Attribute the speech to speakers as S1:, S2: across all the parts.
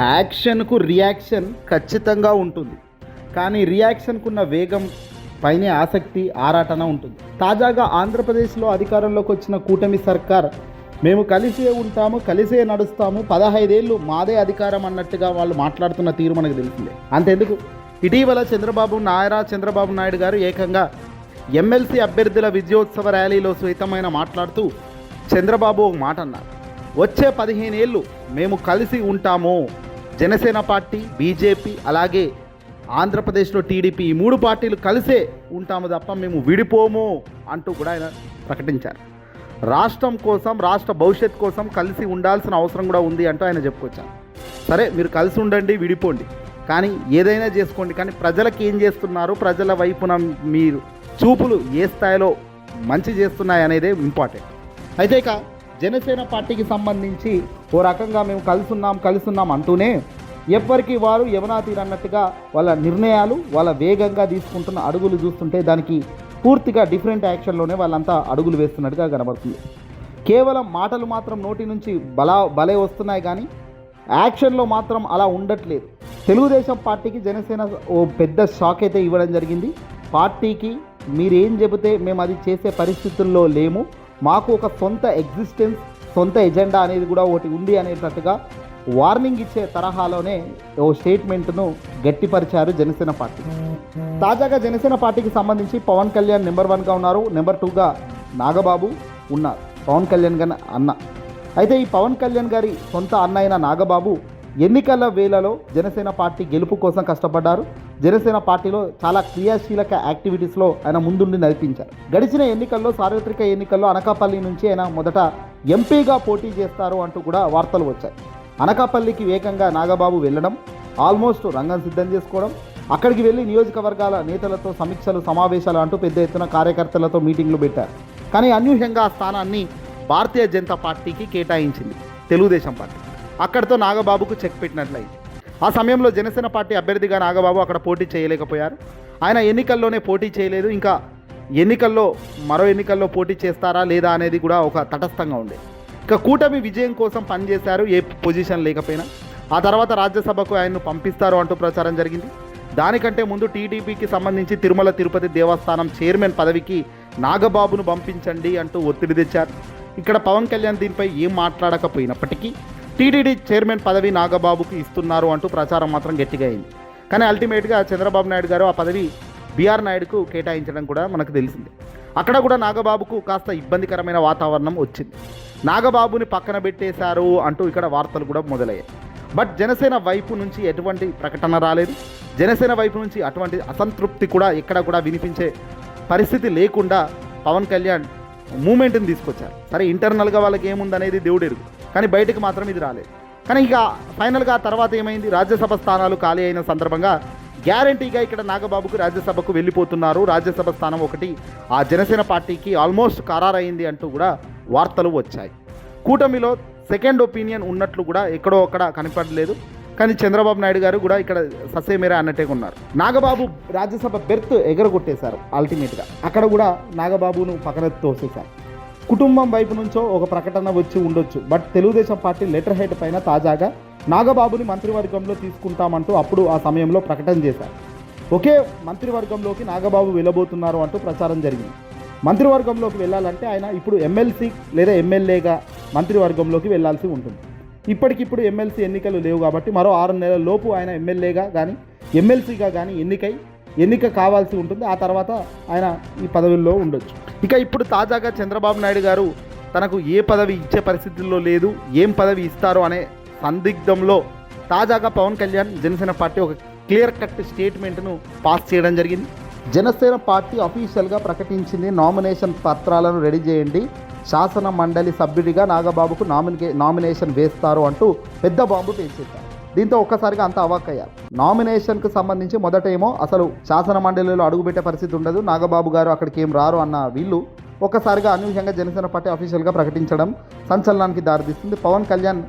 S1: యాక్షన్కు reaction ఖచ్చితంగా ఉంటుంది. కానీ రియాక్షన్కున్న వేగం పైనే ఆసక్తి ఆరాటన ఉంటుంది. తాజాగా ఆంధ్రప్రదేశ్లో అధికారంలోకి వచ్చిన కూటమి సర్కార్ మేము కలిసే ఉంటాము కలిసే నడుస్తాము పదహైదేళ్ళు మాదే అధికారం అన్నట్టుగా వాళ్ళు మాట్లాడుతున్న తీరు మనకు తెలిసిందే. అంతెందుకు? ఇటీవల చంద్రబాబు నాయరా చంద్రబాబు నాయుడు గారు ఏకంగా ఎమ్మెల్సీ అభ్యర్థుల విజయోత్సవ ర్యాలీలో సైతమైన మాట్లాడుతూ చంద్రబాబు ఒక మాట అన్నారు వచ్చే పదిహేను ఏళ్ళు మేము కలిసి ఉంటాము జనసేన పార్టీ బీజేపీ అలాగే ఆంధ్రప్రదేశ్లో టీడీపీ ఈ మూడు పార్టీలు కలిసే ఉంటాము తప్ప మేము విడిపోము అంటూ కూడా ఆయన ప్రకటించారు. రాష్ట్రం కోసం రాష్ట్ర భవిష్యత్ కోసం కలిసి ఉండాల్సిన అవసరం కూడా ఉంది అంటూ ఆయన చెప్పుకొచ్చారు. సరే మీరు కలిసి ఉండండి విడిపోండి. కానీ ఏదైనా చేసుకోండి. కానీ ప్రజలకు ఏం చేస్తున్నారు? ప్రజల వైపున మీరు చూపులు ఏ స్థాయిలో మంచి చేస్తున్నాయి అనేదే ఇంపార్టెంట్ అయితే ఇక జనసేన పార్టీకి సంబంధించి ఓ రకంగా మేము కలుసున్నాం కలుసున్నాం అంటూనే ఎవ్వరికి వారు యమునా తీరన్నట్టుగా వాళ్ళ నిర్ణయాలు వాళ్ళ వేగంగా తీసుకుంటున్న అడుగులు చూస్తుంటే దానికి పూర్తిగా డిఫరెంట్ యాక్షన్లోనే వాళ్ళంతా అడుగులు వేస్తున్నట్టుగా కనబడుతుంది. కేవలం మాటలు మాత్రం నోటి నుంచి బలా బలే వస్తున్నాయి కానీ యాక్షన్లో మాత్రం అలా ఉండట్లేదు. తెలుగుదేశం పార్టీకి జనసేన ఓ పెద్ద షాక్ అయితే ఇవ్వడం జరిగింది. పార్టీకి మీరేం చెబితే మేము అది చేసే పరిస్థితుల్లో లేము. మాకు ఒక సొంత ఎగ్జిస్టెన్స్ సొంత ఎజెండా అనేది కూడా ఒకటి ఉంది అనేటట్టుగా వార్నింగ్ ఇచ్చే తరహాలోనే ఓ స్టేట్మెంట్ను గట్టిపరిచారు జనసేన పార్టీ. తాజాగా జనసేన పార్టీకి సంబంధించి పవన్ కళ్యాణ్ నెంబర్ వన్గా ఉన్నారు నెంబర్ టూగా నాగబాబు ఉన్నారు. పవన్ కళ్యాణ్ గారి అన్న. అయితే ఈ పవన్ కళ్యాణ్ గారి సొంత అన్న అయిన నాగబాబు ఎన్నికల వేళలో జనసేన పార్టీ గెలుపు కోసం కష్టపడ్డారు. జనసేన పార్టీలో చాలా క్రియాశీలక యాక్టివిటీస్లో ఆయన ముందుండి నడిపించారు. గడిచిన ఎన్నికల్లో సార్వత్రిక ఎన్నికల్లో అనకాపల్లి నుంచి ఆయన మొదట ఎంపీగా పోటీ చేస్తారు అంటూ కూడా వార్తలు వచ్చాయి. అనకాపల్లికి వేగంగా నాగబాబు వెళ్ళడం ఆల్మోస్ట్ రంగం సిద్ధం చేసుకోవడం అక్కడికి వెళ్ళి నియోజకవర్గాల నేతలతో సమీక్షలు సమావేశాలు అంటూ పెద్ద ఎత్తున కార్యకర్తలతో మీటింగ్లు పెట్టారు. కానీ అన్యూహ్యంగా ఆ స్థానాన్ని భారతీయ జనతా పార్టీకి కేటాయించింది తెలుగుదేశం పార్టీ. అక్కడితో నాగబాబుకు చెక్ పెట్టినట్లయింది. ఆ సమయంలో జనసేన పార్టీ అభ్యర్థిగా నాగబాబు అక్కడ పోటీ చేయలేకపోయారు. ఆయన ఎన్నికల్లోనే పోటీ చేయలేదు. ఇంకా ఎన్నికల్లో మరో ఎన్నికల్లో పోటీ చేస్తారా లేదా అనేది కూడా ఒక తటస్థంగా ఉండేది ఇక కూటమి విజయం కోసం పనిచేశారు ఏ పొజిషన్ లేకపోయినా. ఆ తర్వాత రాజ్యసభకు ఆయన్ను పంపిస్తారు అంటూ ప్రచారం జరిగింది. దానికంటే ముందు టీడీపీకి సంబంధించి తిరుమల తిరుపతి దేవస్థానం చైర్మన్ పదవికి నాగబాబును పంపించండి అంటూ ఒత్తిడి తెచ్చారు. ఇక్కడ పవన్ కళ్యాణ్ దీనిపై ఏం మాట్లాడకపోయినప్పటికీ టీటీడీ చైర్మన్ పదవి నాగబాబుకు ఇస్తున్నారు అంటూ ప్రచారం మాత్రం గట్టిగా అయింది. కానీ అల్టిమేట్గా చంద్రబాబు నాయుడు గారు ఆ పదవి బీఆర్ నాయుడుకు కేటాయించడం కూడా మనకు తెలిసిందే. అక్కడ కూడా నాగబాబుకు కాస్త ఇబ్బందికరమైన వాతావరణం వచ్చింది. నాగబాబుని పక్కన పెట్టేశారు అంటూ ఇక్కడ వార్తలు కూడా మొదలయ్యాయి. బట్ జనసేన వైపు నుంచి ఎటువంటి ప్రకటన రాలేదు. జనసేన వైపు నుంచి అటువంటి అసంతృప్తి కూడా ఇక్కడ కూడా వినిపించే పరిస్థితి లేకుండా పవన్ కళ్యాణ్ మూమెంట్ని తీసుకొచ్చారు. సరే ఇంటర్నల్గా వాళ్ళకి ఏముందనేది దేవుడెరుగు. కానీ బయటకు మాత్రం ఇది రాలేదు. కానీ ఇక ఫైనల్గా తర్వాత ఏమైంది? రాజ్యసభ స్థానాలు ఖాళీ అయిన సందర్భంగా గ్యారంటీగా ఇక్కడ నాగబాబుకు రాజ్యసభకు వెళ్ళిపోతున్నారు. రాజ్యసభ స్థానం ఒకటి ఆ జనసేన పార్టీకి ఆల్మోస్ట్ ఖరారైంది అంటూ కూడా వార్తలు వచ్చాయి. కూటమిలో సెకండ్ ఒపీనియన్ ఉన్నట్లు కూడా ఎక్కడో అక్కడ కనపడలేదు. కానీ చంద్రబాబు నాయుడు గారు కూడా ఇక్కడ ససేమేరా అన్నట్టే ఉన్నారు నాగబాబు రాజ్యసభ బెర్త్ ఎగరగొట్టేశారు అల్టిమేట్గా అక్కడ కూడా నాగబాబును పక్కన తోసేశారు. కుటుంబం వైపు నుంచో ఒక ప్రకటన వచ్చి ఉండొచ్చు. But Telugu Desam party letter head పైన తాజాగా నాగబాబుని మంత్రివర్గంలో తీసుకుంటామంటూ అప్పుడు ఆ సమయంలో ప్రకటన చేశారు. ఒకే మంత్రివర్గంలోకి నాగబాబు వెళ్ళబోతున్నారు అంటూ ప్రచారం జరిగింది. మంత్రివర్గంలోకి వెళ్ళాలంటే ఆయన ఇప్పుడు ఎమ్మెల్సీ లేదా ఎమ్మెల్యేగా మంత్రివర్గంలోకి వెళ్ళాల్సి ఉంటుంది. ఇప్పటికిప్పుడు ఎమ్మెల్సీ ఎన్నికలు లేవు కాబట్టి మరో ఆరు నెలల లోపు ఆయన ఎమ్మెల్యేగా కానీ ఎమ్మెల్సీగా కానీ ఎన్నికై ఎన్నిక కావాల్సి ఉంటుంది. ఆ తర్వాత ఆయన ఈ పదవుల్లో ఉండొచ్చు. ఇక ఇప్పుడు తాజాగా చంద్రబాబు నాయుడు గారు తనకు ఏ పదవి ఇచ్చే పరిస్థితుల్లో లేదు ఏం పదవి ఇస్తారు అనే సందిగ్ధంలో తాజాగా పవన్ కళ్యాణ్ జనసేన పార్టీ ఒక క్లియర్ కట్ స్టేట్మెంట్ను పాస్ చేయడం జరిగింది. జనసేన పార్టీ అఫీషియల్గా ప్రకటించింది. నామినేషన్ పత్రాలను రెడీ చేయండి. శాసన మండలి సభ్యుడిగా నాగబాబుకు నామినే నామినేషన్ వేస్తారు అంటూ పెద్ద బాంబు పేల్చేశారు దీంతో ఒక్కసారిగా అంత అవాక్కయ్యారు. నామినేషన్కు సంబంధించి మొదట ఏమో అసలు శాసన మండలిలో అడుగుపెట్టే పరిస్థితి ఉండదు. నాగబాబు గారు అక్కడికి ఏం రారు అన్న వీళ్ళు ఒక్కసారిగా అనూహ్యంగా జనసేన పార్టీ అఫీషియల్గా ప్రకటించడం సంచలనానికి దారితీస్తుంది. పవన్ కళ్యాణ్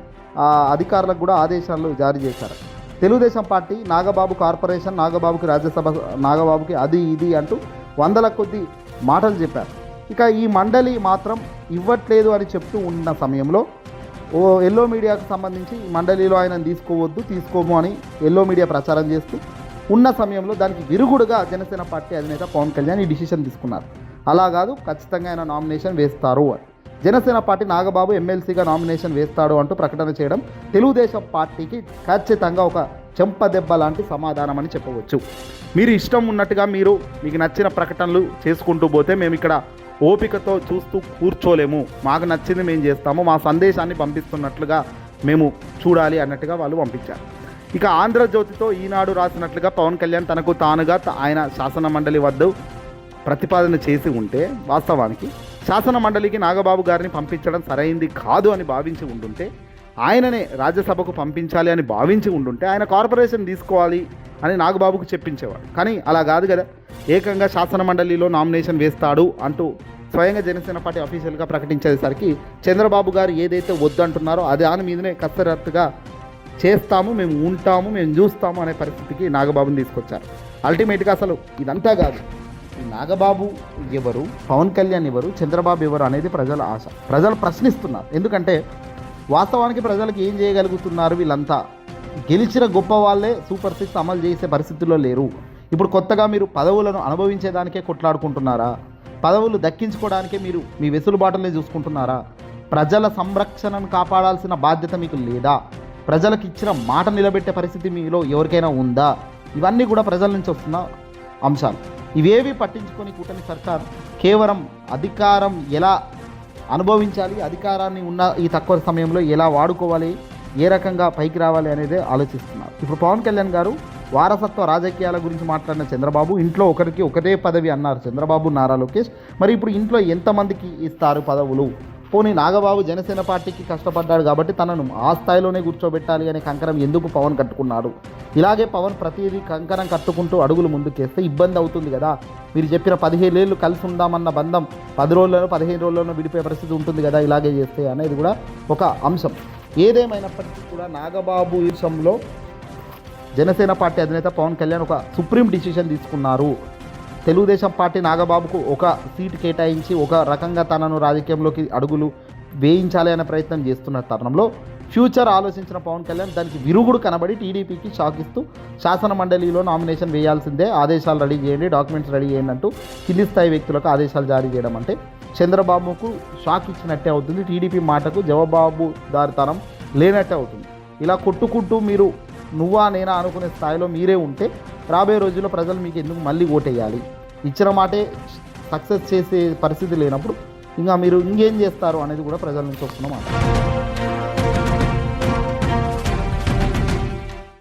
S1: అధికారులకు కూడా ఆదేశాలు జారీ చేశారు. తెలుగుదేశం పార్టీ నాగబాబు కార్పొరేషన్ నాగబాబుకి రాజ్యసభ నాగబాబుకి అది ఇది అంటూ వందల కొద్ది మాటలు చెప్పారు. ఇక ఈ మండలి మాత్రం ఇవ్వట్లేదు అని చెప్తూ ఉన్న సమయంలో ఓ ఎల్లో మీడియాకు సంబంధించి మండలిలో ఆయన తీసుకోవద్దు తీసుకోము అని ఎల్లో మీడియా ప్రచారం చేస్తూ ఉన్న సమయంలో దానికి విరుగుడుగా జనసేన పార్టీ అధినేత పవన్ కళ్యాణ్ ఈ డిసిషన్ తీసుకున్నారు. అలా కాదు ఖచ్చితంగా ఆయన నామినేషన్ వేస్తారు అని. జనసేన పార్టీ నాగబాబు ఎమ్మెల్సీగా నామినేషన్ వేస్తాడు అంటూ ప్రకటన చేయడం తెలుగుదేశం పార్టీకి ఖచ్చితంగా ఒక చెంపదెబ్బ లాంటి సమాధానం అని చెప్పవచ్చు. మీరు ఇష్టం ఉన్నట్టుగా మీరు మీకు నచ్చిన ప్రకటనలు చేసుకుంటూ పోతే మేము ఇక్కడ ఓపికతో చూస్తూ కూర్చోలేము. మాకు నచ్చింది మేము చేస్తాము. మా సందేశాన్ని పంపిస్తున్నట్లుగా మేము చూడాలి అన్నట్టుగా వాళ్ళు పంపించారు. ఇక ఆంధ్రజ్యోతితో ఈనాడు రాసినట్లుగా పవన్ కళ్యాణ్ తనకు తానుగా ఆయన శాసన మండలి వద్ద ప్రతిపాదన చేసి ఉంటే వాస్తవానికి శాసన మండలికి నాగబాబు గారిని పంపించడం సరైంది కాదు అని భావించి ఉండుంటే ఆయననే రాజ్యసభకు పంపించాలి అని భావించి ఉండుంటే ఆయన కార్పొరేషన్ తీసుకోవాలి అని నాగబాబుకు చెప్పించేవాడు. కానీ అలా కాదు కదా. ఏకంగా శాసన మండలిలో నామినేషన్ వేస్తాడు అంటూ స్వయంగా జనసేన పార్టీ అఫీషియల్గా ప్రకటించేసరికి చంద్రబాబు గారు ఏదైతే వద్దంటున్నారో అది దాని మీదనే కసరత్తుగా చేస్తాము మేము ఉంటాము మేము చూస్తాము అనే పరిస్థితికి నాగబాబుని తీసుకొచ్చారు. అల్టిమేట్గా అసలు ఇదంతా కాదు. నాగబాబు ఎవరు పవన్ కళ్యాణ్ ఎవరు చంద్రబాబు ఎవరు అనేది ప్రజల ఆశ. ప్రజలు ప్రశ్నిస్తున్నారు. ఎందుకంటే వాస్తవానికి ప్రజలకు ఏం చేయగలుగుతున్నారు వీళ్ళంతా? గెలిచిన గొప్ప వాళ్ళే సూపర్ సిక్స్ అమలు చేసే పరిస్థితుల్లో లేరు. ఇప్పుడు కొత్తగా మీరు పదవులను అనుభవించేదానికే కొట్లాడుకుంటున్నారా? పదవులు దక్కించుకోవడానికే మీరు మీ వెసులుబాటులే చూసుకుంటున్నారా? ప్రజల సంరక్షణను కాపాడాల్సిన బాధ్యత మీకు లేదా? ప్రజలకు ఇచ్చిన మాట నిలబెట్టే పరిస్థితి మీలో ఎవరికైనా ఉందా? ఇవన్నీ కూడా ప్రజల నుంచి వస్తున్న అంశాలు. ఇవేవి పట్టించుకొని కూటమి సర్కార్ కేవలం అధికారం ఎలా అనుభవించాలి అధికారాన్ని ఉన్న ఈ తక్కువ సమయంలో ఎలా వాడుకోవాలి ఏ రకంగా పైకి రావాలి అనేది ఆలోచిస్తున్నారు. ఇప్పుడు పవన్ కళ్యాణ్ గారు వారసత్వ రాజకీయాల గురించి మాట్లాడిన చంద్రబాబు ఇంట్లో ఒకరికి ఒకటే పదవి అన్నారు చంద్రబాబు నారా లోకేష్. మరి ఇప్పుడు ఇంట్లో ఎంతమందికి ఇస్తారు పదవులు? పోనీ నాగబాబు జనసేన పార్టీకి కష్టపడ్డాడు కాబట్టి తనను ఆ స్థాయిలోనే కూర్చోబెట్టాలి అనే కంకరం ఎందుకు పవన్ కట్టుకున్నాడు? ఇలాగే పవన్ ప్రతిదీ కంకరం కట్టుకుంటూ అడుగులు ముందుకేస్తే ఇబ్బంది అవుతుంది కదా. మీరు చెప్పిన పదిహేను ఏళ్ళు కలిసి ఉందామన్న బంధం పది రోజుల్లోనో పదిహేను రోజుల్లోనో విడిపోయే పరిస్థితి ఉంటుంది కదా ఇలాగే చేస్తే అనేది కూడా ఒక అంశం. ఏదేమైనప్పటికీ కూడా నాగబాబు విషయంలో జనసేన పార్టీ అధినేత పవన్ కళ్యాణ్ ఒక సుప్రీం డిసిషన్ తీసుకున్నారు. తెలుగుదేశం పార్టీ నాగబాబుకు ఒక సీటు కేటాయించి ఒక రకంగా తనను రాజకీయంలోకి అడుగులు వేయించాలి అనే ప్రయత్నం చేస్తున్న తరుణంలో ఫ్యూచర్ ఆలోచించిన పవన్ కళ్యాణ్ దానికి విరుగుడు కనబడి టీడీపీకి షాక్ ఇస్తూ శాసన మండలిలో నామినేషన్ వేయాల్సిందే ఆదేశాలు రెడీ చేయండి డాక్యుమెంట్స్ రెడీ చేయండి అంటూ కింది స్థాయి వ్యక్తులకు ఆదేశాలు జారీ చేయడం అంటే చంద్రబాబుకు షాక్ ఇచ్చినట్టే అవుతుంది. టీడీపీ మాటకు జవాబాబుదారితనం లేనట్టే అవుతుంది. ఇలా కొట్టుకుంటూ మీరు నువ్వా నేనా అనుకునే స్థాయిలో మీరే ఉంటే రాబోయే రోజుల్లో ప్రజలు మీకు ఎందుకు మళ్ళీ ఓటేయాలి? ఇచ్చిన మాటే సక్సెస్ చేసే పరిస్థితి లేనప్పుడు ఇంకా మీరు ఇంకేం చేస్తారు అనేది కూడా ప్రజల నుంచి వస్తున్న మాట.